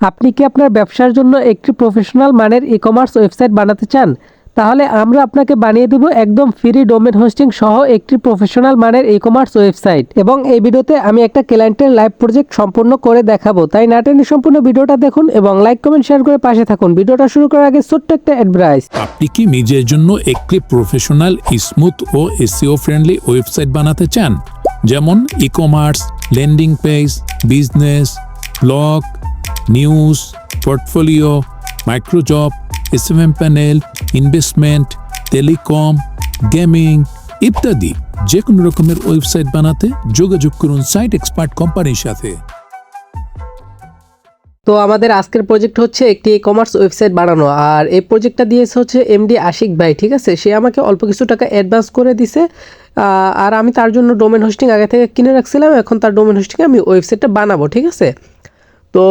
আপনি কি আপনার ব্যবসার জন্য একটি প্রফেশনাল মানের ই কমার্স ওয়েবসাইট বানাতে চান? তাহলে আমরা আপনাকে বানিয়ে দেব একদম ফ্রি ডোমেন হোস্টিং সহ একটি প্রফেশনাল মানের ই কমার্স ওয়েবসাইট এবং এই ভিডিওতে আমি একটা ক্লায়েন্টের লাইভ প্রজেক্ট সম্পূর্ণ করে দেখাবো। তাই না টেনে সম্পূর্ণ ভিডিওটা দেখুন এবং লাইক কমেন্ট শেয়ার করে পাশে থাকুন। ভিডিওটা শুরু করার আগে ছোট্ট একটা অ্যাডভাইস আপনি কি নিজের জন্য একটি প্রফেশনাল স্মুথ ও এসিও ফ্রেন্ডলি ওয়েবসাইট বানাতে চান? যেমন e commerce landing page business blog news portfolio microjob SMM panel investment telecom gaming ইত্যাদি। যে কোনো রকমের ওয়েবসাইট বানাতে যোগাযোগ করুন সাইট এক্সপার্ট কোম্পানির সাথে। তো আমাদের আজকের প্রজেক্ট হচ্ছে একটি ই কমার্স ওয়েবসাইট বানানো। আর এই প্রজেক্টটা দিয়েছে হচ্ছে এমডি আশিক ভাই, ঠিক আছে? সে আমাকে অল্প কিছু টাকা অ্যাডভান্স করে দিছে। আর আমি তার জন্য ডোমেন হোস্টিং আগে থেকে কিনে রাখছিলাম, এখন তার ডোমেন হোস্টিংয়ে আমি ওয়েবসাইটটা বানাবো, ঠিক আছে? তো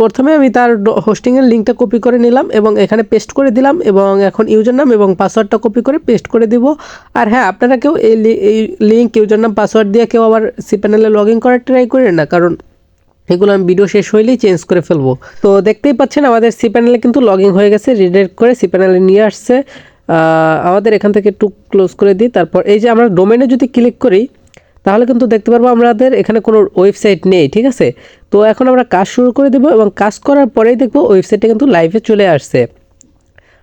প্রথমে আমি তার হোস্টিংয়ের লিঙ্কটা কপি করে নিলাম এবং এখানে পেস্ট করে দিলাম এবং এখন ইউজার নাম এবং পাসওয়ার্ডটা কপি করে পেস্ট করে দিব। আর হ্যাঁ আপনারা কেউ এই লিঙ্ক ইউজার নাম পাসওয়ার্ড দিয়ে কেউ আবার সি প্যানেলে লগ ইন করার ট্রাই করেন না, কারণ এগুলো আমি ভিডিও শেষ হইলেই চেঞ্জ করে ফেলব। তো দেখতেই পাচ্ছেন আমাদের সি প্যানেলে কিন্তু লগ ইন হয়ে গেছে রিডাইরেক্ট করে সি প্যানেলে নিয়ে আসছে। আমাদের এখান থেকে একটু ক্লোজ করে দিই, তারপর এই যে আমরা ডোমেনে যদি ক্লিক করি তাহলে কিন্তু দেখতে পারব আমাদের এখানে কোনো ওয়েবসাইট নেই, ঠিক আছে? তো এখন আমরা কাজ শুরু করে দেবো এবং কাজ করার পরেই দেখব ওয়েবসাইটটা কিন্তু লাইভে চলে আসছে।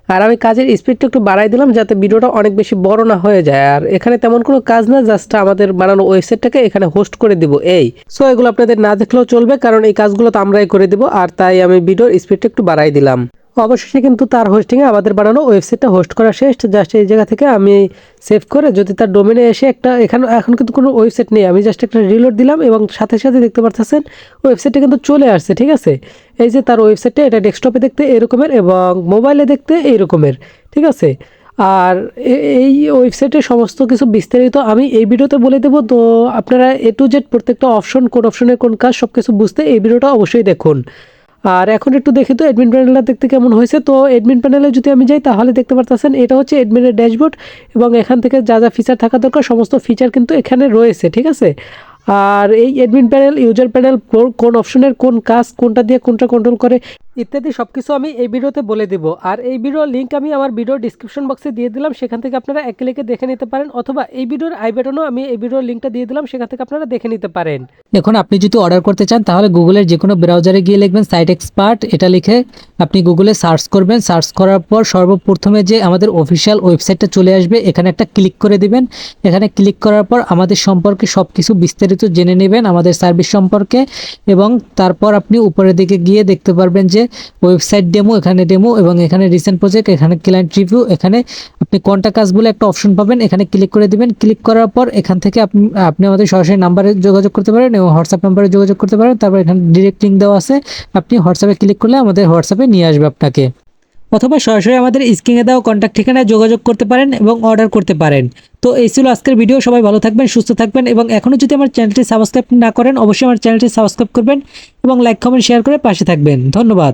আর আমি কাজের স্পিডটা একটু বাড়াই দিলাম যাতে ভিডিওটা অনেক বেশি বড় না হয়ে যায়। আর এখানে তেমন কোনো কাজ না জাস্ট আমাদের বানানো ওয়েবসাইটটাকে এখানে হোস্ট করে দিব, এই। সো এগুলো আপনাদের না দেখলেও চলবে, কারণ এই কাজগুলো তো আমরাই করে দিব, আর তাই আমি ভিডিওর স্পিডটা একটু বাড়াই দিলাম। অবশেষে কিন্তু তার হোস্টিংয়ে আমাদের বানানো ওয়েবসাইটটা হোস্ট করা শেষ। জাস্ট এই জায়গা থেকে আমি সেভ করে যদি তার ডোমেনে এসে একটা, এখানে, এখন কিন্তু কোনো ওয়েবসাইট নেই। আমি জাস্ট একটা রিলোড দিলাম এবং সাথে সাথে দেখতে পাচ্ছেন ওয়েবসাইটটা কিন্তু চলে আসছে, ঠিক আছে? এই যে তার ওয়েবসাইটটা এটা ডেস্কটপে দেখতে এরকমের এবং মোবাইলে দেখতে এইরকমের, ঠিক আছে? আর এই ওয়েবসাইটের সমস্ত কিছু বিস্তারিত আমি এই ভিডিওতে বলে দেবো। তো আপনারা এ টু জেড প্রত্যেকটা অপশন কোন অপশনের কোন কাজ সব কিছু বুঝতে এই ভিডিওটা অবশ্যই দেখুন। আর এখন একটু দেখি তো অ্যাডমিন প্যানেলটা দেখতে কেমন হয়েছে। তো অ্যাডমিন প্যানেলে যদি আমি যাই, তাহলে দেখতে পারতেছেন, এটা হচ্ছে অ্যাডমিনের ড্যাশবোর্ড এবং এখান থেকে যা যা ফিচার থাকা দরকার, সমস্ত ফিচার কিন্তু এখানে রয়েছে, ঠিক আছে? আর এই অ্যাডমিন প্যানেল ইউজার প্যানেল কোন অপশনের কোন কাজ কোনটা দিয়ে কোনটা কন্ট্রোল করে ইত্যাদি সব কিছু আমি এই ভিডিওতে বলে দেব। আর এই ভিডিওর লিঙ্ক আমি আমার ভিডিও ডিসক্রিপশন বক্সে দিয়ে দিলাম। সেখান থেকে আপনারা এক ক্লিকে দেখে নিতে পারেন, অথবা এই ভিডিওর আই বাটনও আমি এই ভিডিওর লিঙ্কটা দিয়ে দিলাম, সেখান থেকে আপনারা দেখে নিতে পারেন। এখন আপনি যদি অর্ডার করতে চান, তাহলে গুগলের যে কোনো ব্রাউজারে গিয়ে লিখবেন সাইট এক্সপার্ট এটা লিখে আপনি গুগলে সার্চ করবেন। সার্চ করার পর সর্বপ্রথমে যে আমাদের অফিসিয়াল ওয়েবসাইটটা চলে আসবে, এখানে একটা ক্লিক করে দিবেন। এখানে ক্লিক করার পর আমাদের সম্পর্কে সব কিছু বিস্তারিত জেনে নেবেন আমাদের সার্ভিস সম্পর্কে এবং তারপর আপনি উপরের দিকে গিয়ে দেখতে পারবেন যে ওয়েবসাইট ডেমো এখানে ডেমো এবং এখানে রিসেন্ট প্রজেক্ট এখানে ক্লায়েন্ট রিভিউ এখানে আপনি কোনটা কাজ বলে একটা অপশন পাবেন। এখানে ক্লিক করে দেবেন। ক্লিক করার পর এখান থেকে আপনি আপনি আমাদের সরাসরি নাম্বারে যোগাযোগ করতে পারেন এবং হোয়াটসঅ্যাপ নাম্বারে যোগাযোগ করতে পারেন। তারপর এখানে ডিরেক্ট লিঙ্ক দেওয়া আছে। আপনি হোয়াটসঅ্যাপে ক্লিক করলে আমাদের হোয়াটসঅ্যাপে নিয়ে আসবে আপনাকে। অথবা সরাসরি আমাদের স্ক্রিনে দেওয়া কন্ট্যাক্ট ঠিকানায় যোগাযোগ করতে পারেন এবং অর্ডার করতে পারেন। তো এই ছিল আজকের ভিডিও সবাই ভালো থাকবেন, সুস্থ থাকবেন এবং এখনও যদি আমার চ্যানেলটি সাবস্ক্রাইব না করেন, অবশ্যই আমার চ্যানেলটি সাবস্ক্রাইব করবেন এবং লাইক কমেন্ট শেয়ার করে পাশে থাকবেন। ধন্যবাদ।